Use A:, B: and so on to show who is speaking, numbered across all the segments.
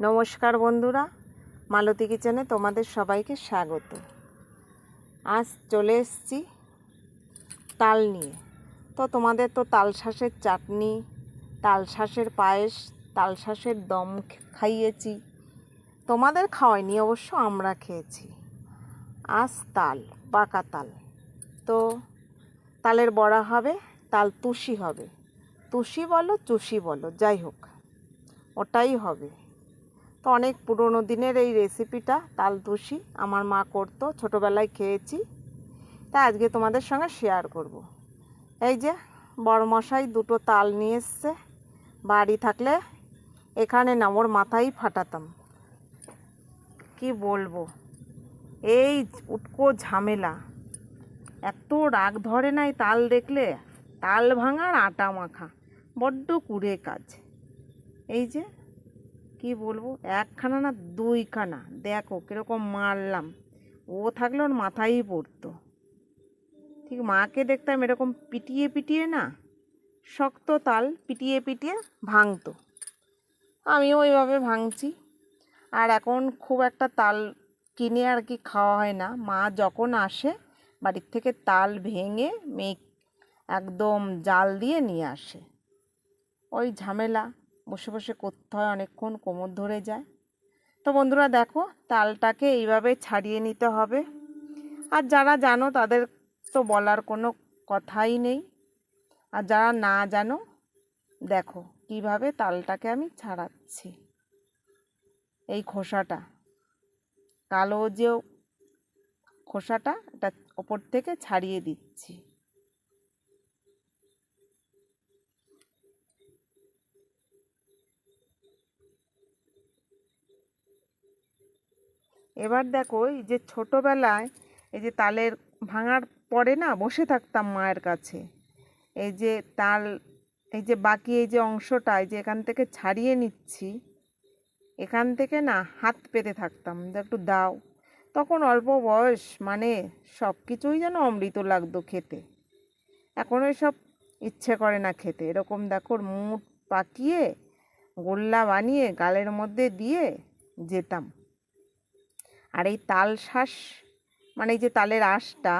A: নমস্কার বন্ধুরা, মালতী কিচেনে তোমাদের সবাইকে স্বাগত। আজ চলে এসেছি তাল নিয়ে। তো তোমাদের তো তাল শাঁসের চাটনি, তাল শাঁসের পায়েস, তাল শাঁসের দম খাইয়েছি। তোমাদের খাওয়াইনি, অবশ্য আমরা খেয়েছি। আজ তাল, পাকা তাল। তো তালের বড়া হবে, তাল তুষি হবে। তুষি বলো, চুষি বলো, যাই হোক, ওটাই হবে। তো অনেক পুরনো দিনের এই রেসিপিটা তাল তুষি, আমার মা করতো, ছোটোবেলায় খেয়েছি। তা আজকে তোমাদের সঙ্গে শেয়ার করব। এই যে, বড়মশাই দুটো তাল নিয়ে এসছে। বাড়ি থাকলে এখানে না, ওর মাথায় ফাটাতাম। কি বলব? এই উটকো ঝামেলা। এত রাগ ধরে নাই তাল দেখলে, তাল ভাঙার আটা মাখা। বড্ড কুড়ে কাজ। এই যে, কি বলব, একখানা না দুইখানা। দেখো, কীরকম মারলাম। ও থাকলে ওর মাথায়ই পড়তো। ঠিক মাকে দেখতাম এরকম পিটিয়ে পিটিয়ে না, শক্ত তাল পিটিয়ে পিটিয়ে ভাঙতো। আমিও ওইভাবে ভাঙছি। আর এখন খুব একটা তাল কিনে আর কি খাওয়া হয় না। মা যখন আসে, বাড়ির থেকে তাল ভেঙে মেয়ে একদম জাল দিয়ে নিয়ে আসে। ওই ঝামেলা, বসে বসে করতে হয় অনেকক্ষণ, কোমর ধরে যায়। তো বন্ধুরা দেখো, তালটাকে এইভাবে ছাড়িয়ে নিতে হবে। আর যারা জানো, তাদের তো বলার কোনো কথাই নেই। আর যারা না জানো, দেখো কীভাবে তালটাকে আমি ছাড়াচ্ছি। এই খোসাটা, কালো যে খোসাটা, এটা ওপর থেকে ছাড়িয়ে দিচ্ছি। এবার দেখো, এই যে ছোটোবেলায় এই যে তালের ভাঙার পরে না বসে থাকতাম মায়ের কাছে। এই যে তাল, এই যে বাকি এই যে অংশটা, এই যে এখান থেকে ছাড়িয়ে নিচ্ছি, এখান থেকে না হাত পেতে থাকতাম। যে একটু দাও। তখন অল্প বয়স মানে সব কিছুই যেন অমৃত লাগতো খেতে। এখন ওই সব ইচ্ছে করে না খেতে। এরকম দেখো মুট পাকিয়ে গোল্লা বানিয়ে গালের মধ্যে দিয়ে যেতাম। আর এই তাল শ্বাস মানে এই যে তালের আঁশটা,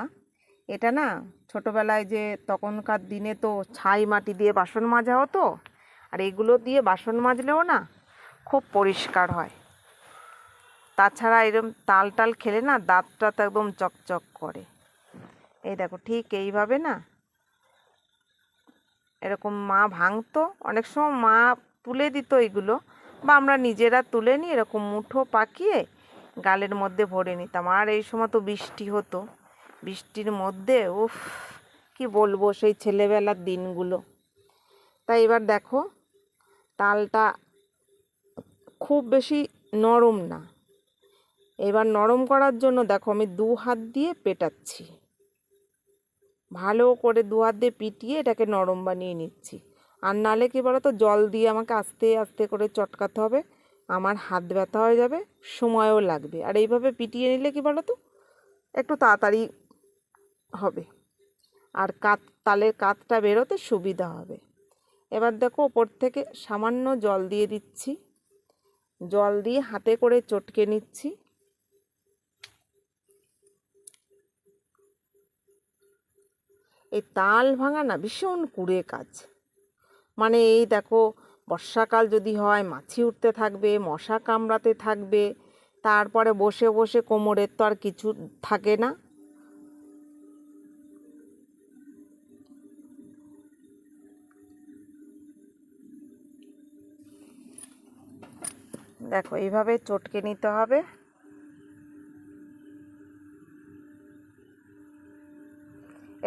A: এটা না ছোটোবেলায় যে তখনকার দিনে তো ছাই মাটি দিয়ে বাসন মাজা হতো, আর এগুলো দিয়ে বাসন মাজলেও না খুব পরিষ্কার হয়। তাছাড়া এরকম তাল টাল খেলে না দাঁতটা তো একদম চকচক করে। এই দেখো ঠিক এইভাবে না এরকম মা ভাঙতো, অনেক সময় মা তুলে দিত এগুলো, বা আমরা নিজেরা তুলে নিই এরকম মুঠো পাকিয়ে গালের মধ্যে ভরে নিতাম। আর এই সময় তো বৃষ্টি হতো। বৃষ্টির মধ্যে, উফ, কি বলব সেই ছেলেবেলার দিনগুলো। তাই এবার দেখো, তালটা খুব বেশি নরম না। এবার নরম করার জন্য দেখো, আমি দু হাত দিয়ে পেটাচ্ছি। ভালো করে দু হাত দিয়ে পিটিয়ে এটাকে নরম বানিয়ে নিচ্ছি। আর নালে কি বলো তো জল দিয়ে আমাকে আস্তে আস্তে করে চটকাতে হবে। আমার হাত ব্যথা হয়ে যাবে, সময়ও লাগবে। আর এইভাবে পিটিয়ে নিলে কি বলো তো একটু তাড়াতাড়ি হবে। আর কাত তালের কাতটা বেরোতে সুবিধা হবে। এবার দেখো ওপর থেকে সামান্য জল দিয়ে দিচ্ছি। জল দিয়ে হাতে করে চটকে নিচ্ছি। এই তাল ভাঙা না, ভীষণ কুড়ে কাজ। মানে এই দেখো বর্ষাকাল যদি হয়, মাছি উঠতে থাকবে, মশা কামড়াতে থাকবে, তারপরে বসে বসে কোমরের তো আর কিছু থাকে না। দেখো, এইভাবে চটকে নিতে হবে।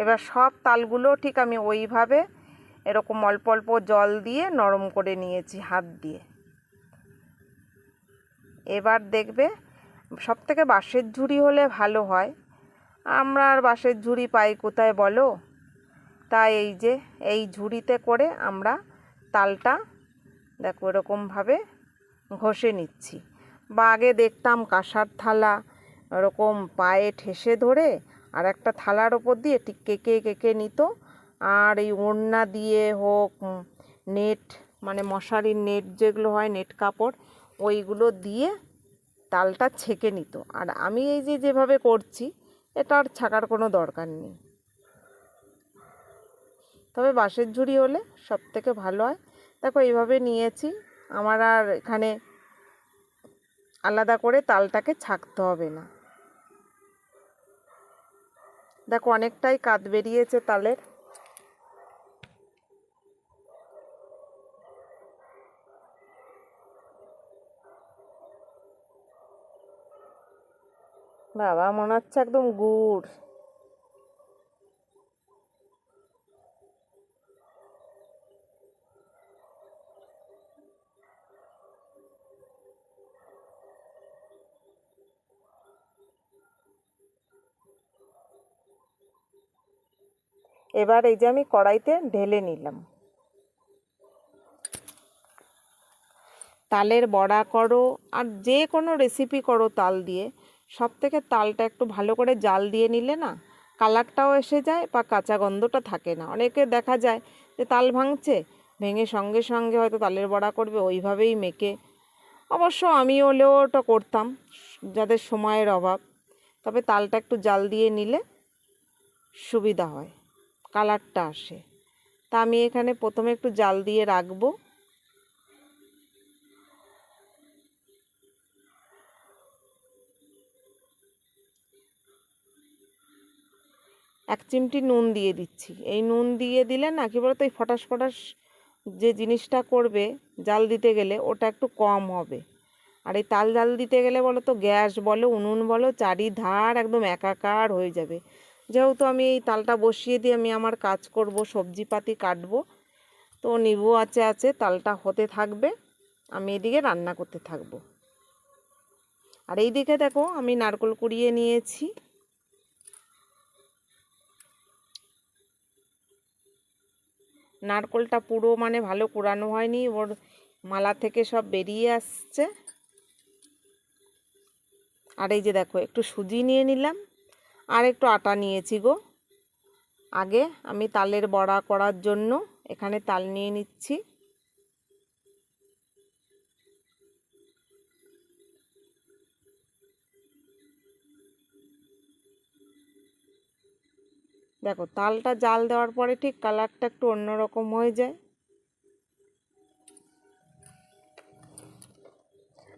A: এবার সব তালগুলো ঠিক আমি ওইভাবে এরকম অল্প অল্প জল দিয়ে নরম করে নিয়েছি, হাত দিয়ে। এবার দেখবে সব থেকে বাঁশের ঝুড়ি হলে ভালো হয়। আমরা আর বাঁশের ঝুড়ি পাই কোথায় বলো? তাই এই যে, এই ঝুড়িতে করে আমরা তালটা দেখো এরকমভাবে ঘষে নিচ্ছি। বা আগে দেখতাম কাঁসার থালা ওরকম পায়ে ঠেসে ধরে আর একটা থালার ওপর দিয়ে ঠিক কেকে কেকে নিত। আর এই ওড়না দিয়ে হোক নেট মানে মশারির নেট যেগুলো হয়, নেট কাপড়, ওইগুলো দিয়ে তালটা ছেঁকে নিত। আর আমি এই যে যেভাবে করছি, এটা আর ছাকার কোনো দরকার নেই। তবে বাঁশের ঝুড়ি হলে সব থেকে ভালো হয়। দেখো, এইভাবে নিয়েছি। আমার আর এখানে আলাদা করে তালটাকে ছাকতে হবে না। দেখো, অনেকটাই কাত বেরিয়েছে তালের। বাবা, মনে হচ্ছে একদম গুড়। এবার এই যে আমি কড়াইতে ঢেলে নিলাম। তালের বড়া করো আর যে কোনো রেসিপি করো তাল দিয়ে। সব থেকে তালটা একটু ভালো করে জাল দিয়ে নিলে না কালারটাও এসে যায় বা কাঁচা গন্ধটা থাকে না। অনেকে দেখা যায় যে তাল ভাঙছে, ভেঙে সঙ্গে সঙ্গে হয়তো তালের বড়া করবে, ওইভাবেই মেখে। অবশ্য আমি হলেও ওটা করতাম, যাদের সময়ের অভাব। তবে তালটা একটু জাল দিয়ে নিলে সুবিধা হয়, কালারটা আসে। তা আমি এখানে প্রথমে একটু জাল দিয়ে রাখব। এক চিমটি নুন দিয়ে দিচ্ছি। এই নুন দিয়ে দিলে না, কি বলতো, এই ফটাস ফটাস যে জিনিসটা করবে জাল দিতে গেলে ওটা একটু কম হবে। আর এই তাল জাল দিতে গেলে বলো তো গ্যাস বলো, উনুন বলো, চারিধার একদম একাকার হয়ে যাবে। যেহেতু আমি এই তালটা বসিয়ে দিয়ে আমি আমার কাজ করব, সবজিপাতি কাটবো, তো নিবু আছে আছে, তালটা হতে থাকবে, আমি এদিকে রান্না করতে থাকব। আর এই দিকে দেখো, আমি নারকোল কুড়িয়ে নিয়েছি। নারকোলটা পুরো মানে ভালো কুড়ানো হয়নি, ওর মালা থেকে সব বেরিয়ে আসছে। আর এই যে দেখো, একটু সুজি নিয়ে নিলাম, আর একটু আটা নিয়েছি গো। আগে আমি তালের বড়া করার জন্য এখানে তাল নিয়ে নিচ্ছি। দেখো, তালটা জাল দেওয়ার পরে ঠিক কালারটা একটু অন্যরকম হয়ে যায়।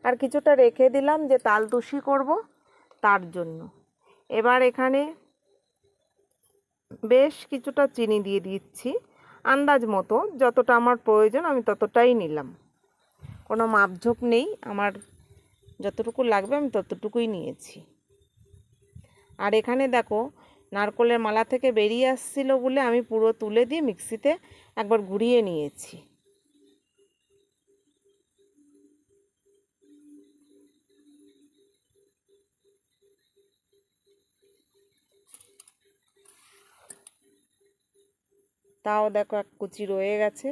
A: আর কিছুটা রেখে দিলাম যে তাল তুষি করব তার জন্য। এবার এখানে বেশ কিছুটা চিনি দিয়ে দিচ্ছি। আন্দাজ মতো যতটা আমার প্রয়োজন আমি ততটাই নিলাম। কোনো মাপঝোপ নেই, আমার যতটুকু লাগবে আমি ততটুকুই নিয়েছি। আর এখানে দেখো নারকলের মালা থেকে বেরিয়ে আসছিল বলে আমি পুরো তুলে দিয়ে মিক্সিতে একবার ঘুরিয়ে নিয়েছি। তাও দেখো এক কুচি রয়ে গেছে।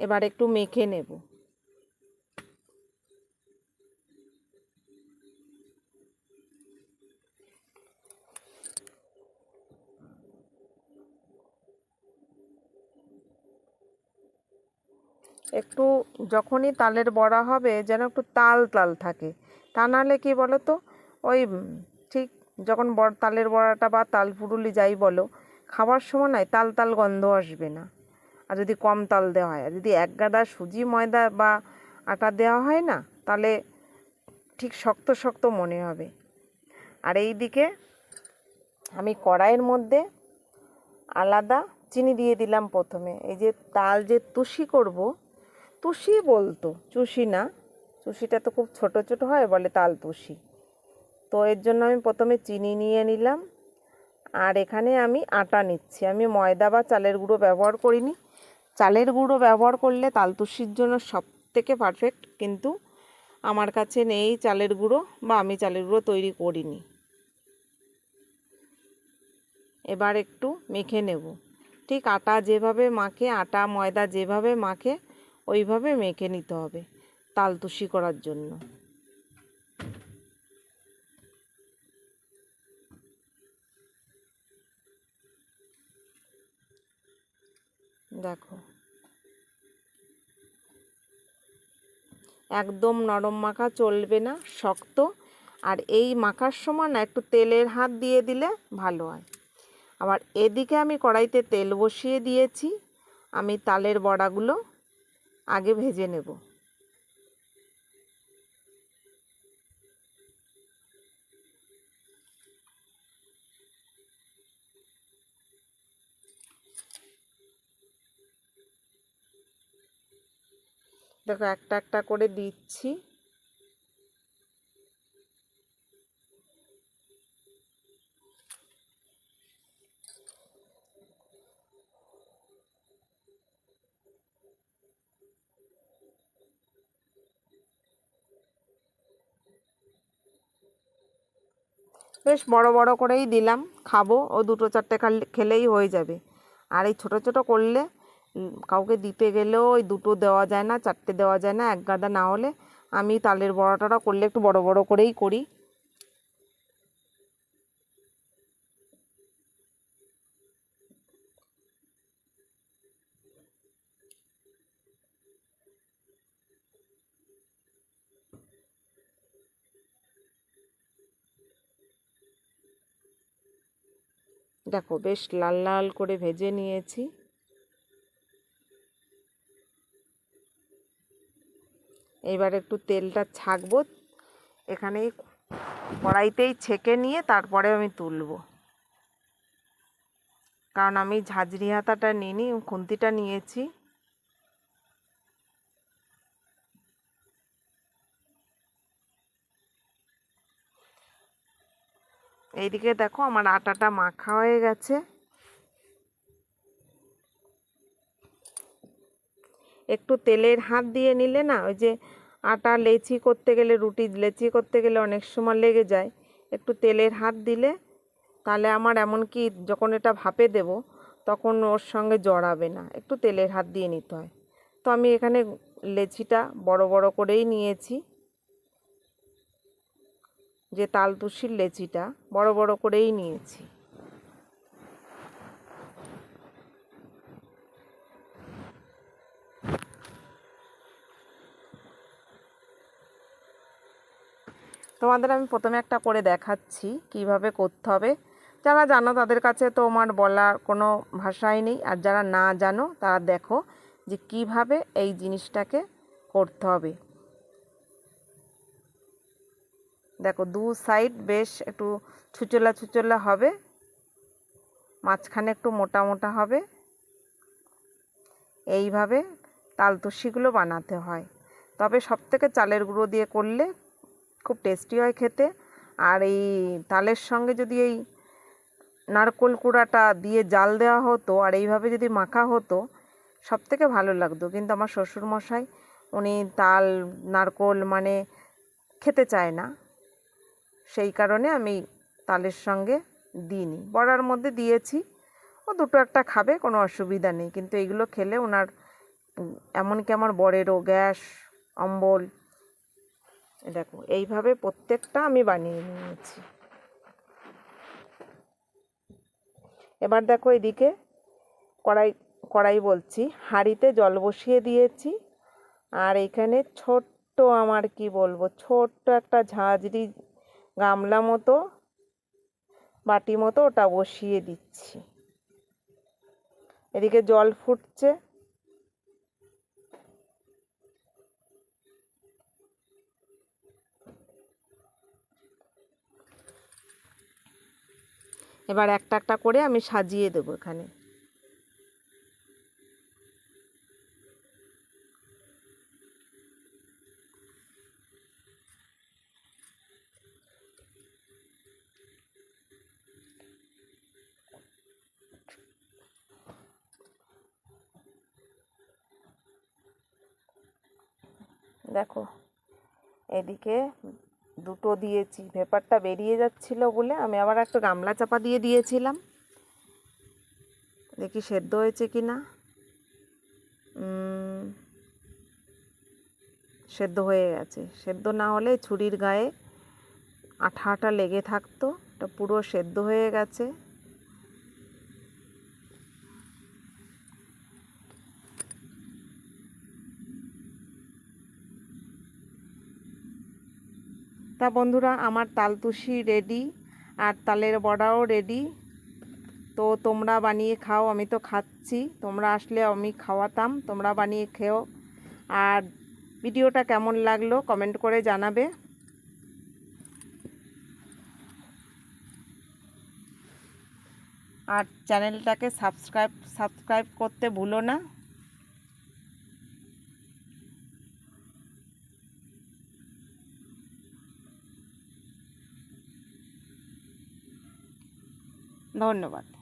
A: এবার একটু মেখে নেব। একটু যখনই তালের বড়া হবে যেন একটু তাল তাল থাকে। তা নাহলে কি বলো তো ওই ঠিক যখন বড় তালের বড়াটা বা তাল পুরুলি যাই বলো খাবার সময় নয় তাল তাল গন্ধ আসবে না। আর যদি কম তাল দেওয়া হয়, আর যদি এক গাদা সুজি ময়দা বা আটা দেওয়া হয় না, তাহলে ঠিক শক্ত শক্ত মনে হবে। আর এই দিকে আমি কড়াইয়ের মধ্যে আলাদা চিনি দিয়ে দিলাম প্রথমে। এই যে তাল যে তুষি করব তুষি বলতো, চুষি না। চুষিটা তো খুব ছোট ছোট হয়, বলে তাল তুষি। তো এর জন্য আমি প্রথমে চিনি নিয়ে নিলাম, আর এখানে আমি আটা নিচ্ছি। আমি ময়দা বা চালের গুঁড়ো ব্যবহার করিনি। চালের গুঁড়ো ব্যবহার করলে তালতুষির জন্য সব থেকে পারফেক্ট কিন্তু আমার কাছে নেই চালের গুঁড়ো বা আমি চালের গুঁড়ো তৈরি করিনি। এবার একটু মেখে নেব। ঠিক আটা যেভাবে মাখে, আটা, ময়দা যেভাবে মাখে ওইভাবে মেখে নিতে হবে তালতুষি করার জন্য। দেখো। একদম নরম মাখা চলবে না, শক্ত। আর এই মাখার সময় না একটু তেলের হাত দিয়ে দিলে ভালো হয়। আবার এদিকে আমি কড়াইতে তেল বসিয়ে দিয়েছি। আমি তালের বড়াগুলো আগে ভেজে নেব। দেখো একটা একটা করে দিচ্ছি। বেশ বড় বড় করেই দিলাম, খাব। ও দুটো চারটে খাল- খেলেই হয়ে যাবে। আর এই ছোটো ছোটো করলে কাউকে দিতে গেলেও ওই দুটো দেওয়া যায় না, চারটে দেওয়া যায় না, এক গাদা না হলে আমি তালের বড়াটা করলে একটু বড় বড় করেই করি। দেখো বেশ লাল লাল করে ভেজে নিয়েছি। এবার একটু তেলটা ছাকবো, এখানে কড়াইতেই ছেঁকে নিয়ে তারপরে আমি তুলব। কারণ আমি ঝাঁঝরি হাতাটা নিইনি, খুন্তিটা নিয়েছি। এইদিকে দেখো আমার আটাটা মাখা হয়ে গেছে। একটু তেলের হাত দিয়ে নিলে না, ওই যে আটা লেচি করতে গেলে, রুটি লেচি করতে গেলে অনেক সময় লেগে যায়। একটু তেলের হাত দিলে, তাহলে আমার এমন কি যখন এটা ভাপে দেব, তখন ওর সঙ্গে জড়াবে না। একটু তেলের হাত দিয়ে নিতে হয়। তো আমি এখানে লেচিটা বড় বড় করেই নিয়েছি। যে তালতুষির লেচিটা বড় বড় করেই নিয়েছি। তোমাদের আমি প্রথমে একটা করে দেখাচ্ছি, কীভাবে করতে হবে। যারা জানো তাদের কাছে তো আমার বলার কোনো ভাষাই নেই, আর যারা না জানো তারা দেখো যে কীভাবে এই জিনিসটাকে করতে হবে। দেখো, দু সাইড বেশ একটু ছুচলা ছুচলা হবে। মাঝখানে একটু মোটা মোটা হবে। এইভাবে তালতুষিগুলো বানাতে হয়। তবে সব থেকে চালের গুঁড়ো দিয়ে করলে খুব টেস্টি হয় খেতে। আর এই তালের সঙ্গে যদি এই নারকোল কুড়াটা দিয়ে জাল দেওয়া হতো আর এইভাবে যদি মাখা হতো সব থেকে ভালো লাগতো। কিন্তু আমার শ্বশুরমশাই উনি তাল, নারকোল মানে খেতে চায় না। সেই কারণে আমি তালের সঙ্গে দিইনি। বড়ার মধ্যে দিয়েছি। ও দুটো একটা খাবে, কোনো অসুবিধা নেই। কিন্তু এগুলো খেলে ওনার এমনকি আমার বরেরও গ্যাস, অম্বল দেখো, এইভাবে প্রত্যেকটা আমি বানিয়ে নিয়েছি। এবার দেখো এদিকে কড়াই কড়াই বলছি। হাঁড়িতে জল বসিয়ে দিয়েছি। আর এখানে ছোট্ট আমার কি বলব, ছোট্ট একটা ঝাঁঝরি গামলা মতো, বাটি মতো ওটা বসিয়ে দিচ্ছি। এদিকে জল ফুটছে। এবার একটা একটা করে আমি সাজিয়ে দেবো এখানে। দেখো, এদিকে দুটো দিয়েছি। ভেপারটা বেরিয়ে যাচ্ছিল বলে আমি আবার একটা গামলা চাপা দিয়ে দিয়েছিলাম। দেখি সেদ্ধ হয়েছে কি না সেদ্ধ হয়ে গেছে। সেদ্ধ না হলে ছুরির গায়ে আঠা আঠা লেগে থাকতো। এটা পুরো সেদ্ধ হয়ে গেছে। তা বন্ধুরা, আমার তালতুষি রেডি আর তালের বড়াও রেডি তো তোমরা বানিয়ে খাও, আমি তো খাচ্ছি। তোমরা আসলে আমি খাওয়াতাম, তোমরা বানিয়ে খেও। আর ভিডিওটা কেমন লাগল কমেন্ট করে জানাবে। আর চ্যানেলটাকে সাবস্ক্রাইব সাবস্ক্রাইব করতে ভুলো না। ধন্যবাদ।